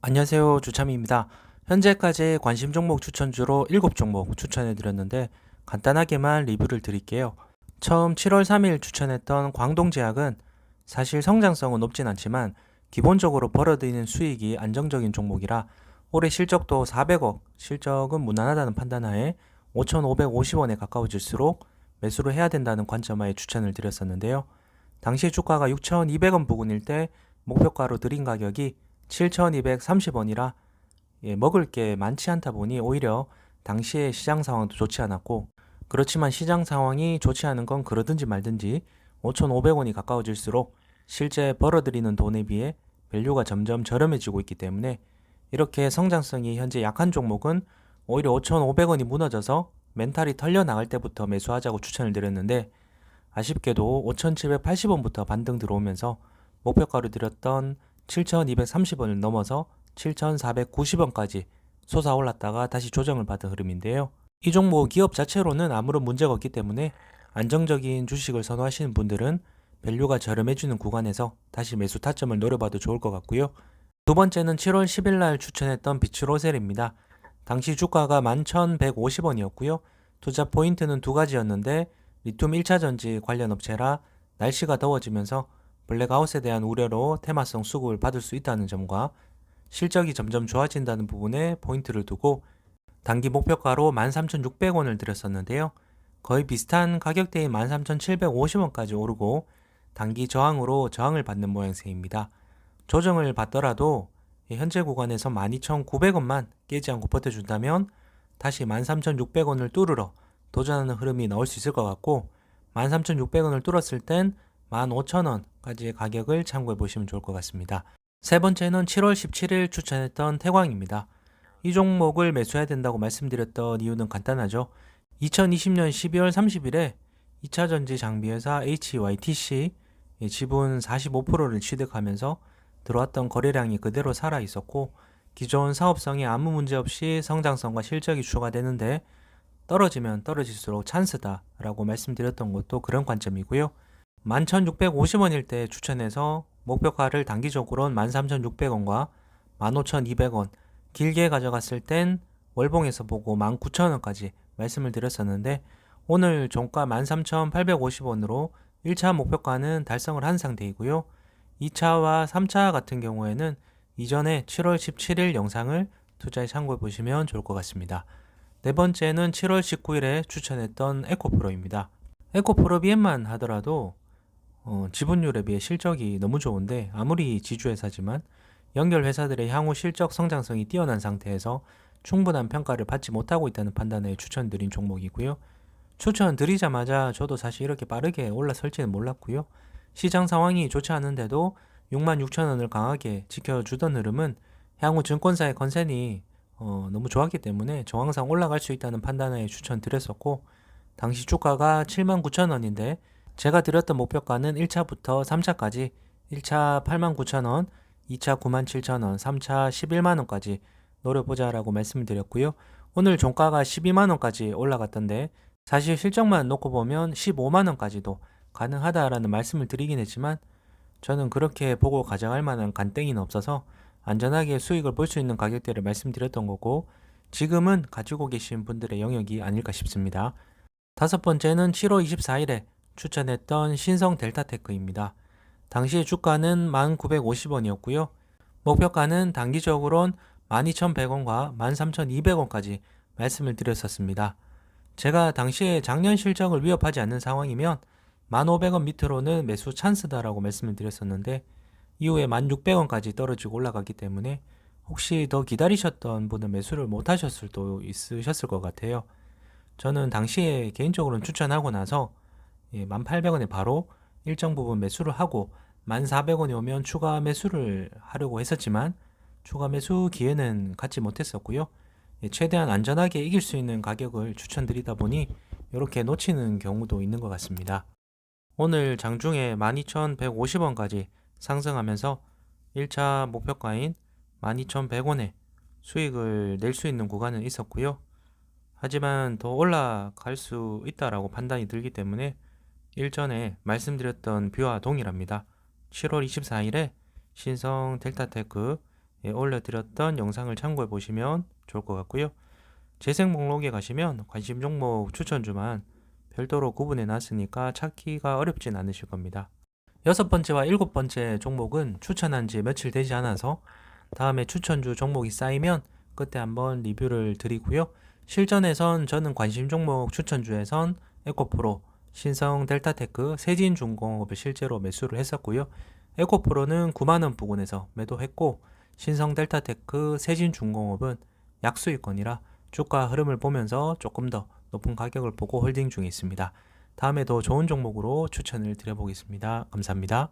안녕하세요. 주참입니다. 현재까지 관심 종목 추천주로 7종목 추천해 드렸는데 간단하게만 리뷰를 드릴게요. 처음 7월 3일 추천했던 광동제약은 사실 성장성은 높진 않지만 기본적으로 벌어들이는 수익이 안정적인 종목이라 올해 실적도 400억, 실적은 무난하다는 판단하에 5,550원에 가까워질수록 매수를 해야 된다는 관점하에 추천을 드렸었는데요. 당시 주가가 6,200원 부근일 때 목표가로 드린 가격이 7,230원이라 예, 먹을 게 많지 않다 보니 오히려 당시의 시장 상황도 좋지 않았고 그렇지만 시장 상황이 좋지 않은 건 그러든지 말든지 5,500원이 가까워질수록 실제 벌어들이는 돈에 비해 밸류가 점점 저렴해지고 있기 때문에 이렇게 성장성이 현재 약한 종목은 오히려 5,500원이 무너져서 멘탈이 털려 나갈 때부터 매수하자고 추천을 드렸는데 아쉽게도 5,780원부터 반등 들어오면서 목표가로 드렸던 7,230원을 넘어서 7,490원까지 솟아올랐다가 다시 조정을 받은 흐름인데요. 이 종목 기업 자체로는 아무런 문제가 없기 때문에 안정적인 주식을 선호하시는 분들은 밸류가 저렴해지는 구간에서 다시 매수 타점을 노려봐도 좋을 것 같고요. 두 번째는 7월 10일 날 추천했던 비츠로셀입니다. 당시 주가가 11,150원이었고요. 투자 포인트는 두 가지였는데 리튬 1차 전지 관련 업체라 날씨가 더워지면서 블랙아웃에 대한 우려로 테마성 수급을 받을 수 있다는 점과 실적이 점점 좋아진다는 부분에 포인트를 두고 단기 목표가로 13,600원을 들였었는데요. 거의 비슷한 가격대인 13,750원까지 오르고 단기 저항으로 저항을 받는 모양새입니다. 조정을 받더라도 현재 구간에서 12,900원만 깨지 않고 버텨준다면 다시 13,600원을 뚫으러 도전하는 흐름이 나올 수 있을 것 같고 13,600원을 뚫었을 땐 15,000원까지의 가격을 참고해 보시면 좋을 것 같습니다. 세 번째는 7월 17일 추천했던 태광입니다. 이 종목을 매수해야 된다고 말씀드렸던 이유는 간단하죠. 2020년 12월 30일에 2차 전지 장비회사 HYTC 지분 45%를 취득하면서 들어왔던 거래량이 그대로 살아 있었고 기존 사업성에 아무 문제 없이 성장성과 실적이 추가되는데 떨어지면 떨어질수록 찬스다라고 말씀드렸던 것도 그런 관점이고요. 11,650원일 때 추천해서 목표가를 단기적으로는 13,600원과 15,200원 길게 가져갔을 땐 월봉에서 보고 19,000원까지 말씀을 드렸었는데 오늘 종가 13,850원으로 1차 목표가는 달성을 한 상태이고요. 2차와 3차 같은 경우에는 이전에 7월 17일 영상을 투자에 참고해 보시면 좋을 것 같습니다. 네 번째는 7월 19일에 추천했던 에코프로입니다. 에코프로 비엔만 하더라도 어, 지분율에 비해 실적이 너무 좋은데 아무리 지주회사지만 연결 회사들의 향후 실적 성장성이 뛰어난 상태에서 충분한 평가를 받지 못하고 있다는 판단에 추천드린 종목이고요. 추천드리자마자 저도 사실 이렇게 빠르게 올라설지는 몰랐고요. 시장 상황이 좋지 않은데도 66,000원을 강하게 지켜주던 흐름은 향후 증권사의 컨센이 어, 너무 좋았기 때문에 저항상 올라갈 수 있다는 판단에 추천드렸었고 당시 주가가 79,000원인데 제가 드렸던 목표가는 1차부터 3차까지 1차 89,000원, 2차 97,000원, 3차 11만원까지 노려보자라고 말씀을 드렸고요. 오늘 종가가 12만원까지 올라갔던데 사실 실적만 놓고 보면 15만원까지도 가능하다라는 말씀을 드리긴 했지만 저는 그렇게 보고 가져갈 만한 간땡이는 없어서 안전하게 수익을 볼 수 있는 가격대를 말씀드렸던 거고 지금은 가지고 계신 분들의 영역이 아닐까 싶습니다. 다섯 번째는 7월 24일에 추천했던 신성 델타테크입니다. 당시 주가는 1950원이었고요. 목표가는 단기적으론 12,100원과 13,200원까지 말씀을 드렸었습니다. 제가 당시에 작년 실적을 위협하지 않는 상황이면 1,500원 밑으로는 매수 찬스다라고 말씀을 드렸었는데 이후에 1,600원까지 떨어지고 올라갔기 때문에 혹시 더 기다리셨던 분은 매수를 못 하셨을 도 있으셨을 것 같아요. 저는 당시에 개인적으로는 추천하고 나서 예, 1,800원에 바로 일정 부분 매수를 하고 1,400원이 오면 추가 매수를 하려고 했었지만 추가 매수 기회는 갖지 못했었고요. 예, 최대한 안전하게 이길 수 있는 가격을 추천드리다 보니 이렇게 놓치는 경우도 있는 것 같습니다. 오늘 장중에 12,150원까지 상승하면서 1차 목표가인 12,100원에 수익을 낼 수 있는 구간은 있었고요. 하지만 더 올라갈 수 있다라고 판단이 들기 때문에 일전에 말씀드렸던 뷰와 동일합니다. 7월 24일에 신성 델타테크 예, 올려드렸던 영상을 참고해 보시면 좋을 것 같고요. 재생 목록에 가시면 관심 종목 추천주만 별도로 구분해 놨으니까 찾기가 어렵진 않으실 겁니다. 여섯 번째와 일곱 번째 종목은 추천한 지 며칠 되지 않아서 다음에 추천주 종목이 쌓이면 그때 한번 리뷰를 드리고요. 실전에선 저는 관심 종목 추천주에선 에코프로, 신성 델타테크, 세진중공업을 실제로 매수를 했었고요. 에코프로는 9만원 부근에서 매도했고 신성 델타테크, 세진중공업은 약수익권이라 주가 흐름을 보면서 조금 더 높은 가격을 보고 홀딩 중에 있습니다. 다음에 더 좋은 종목으로 추천을 드려보겠습니다. 감사합니다.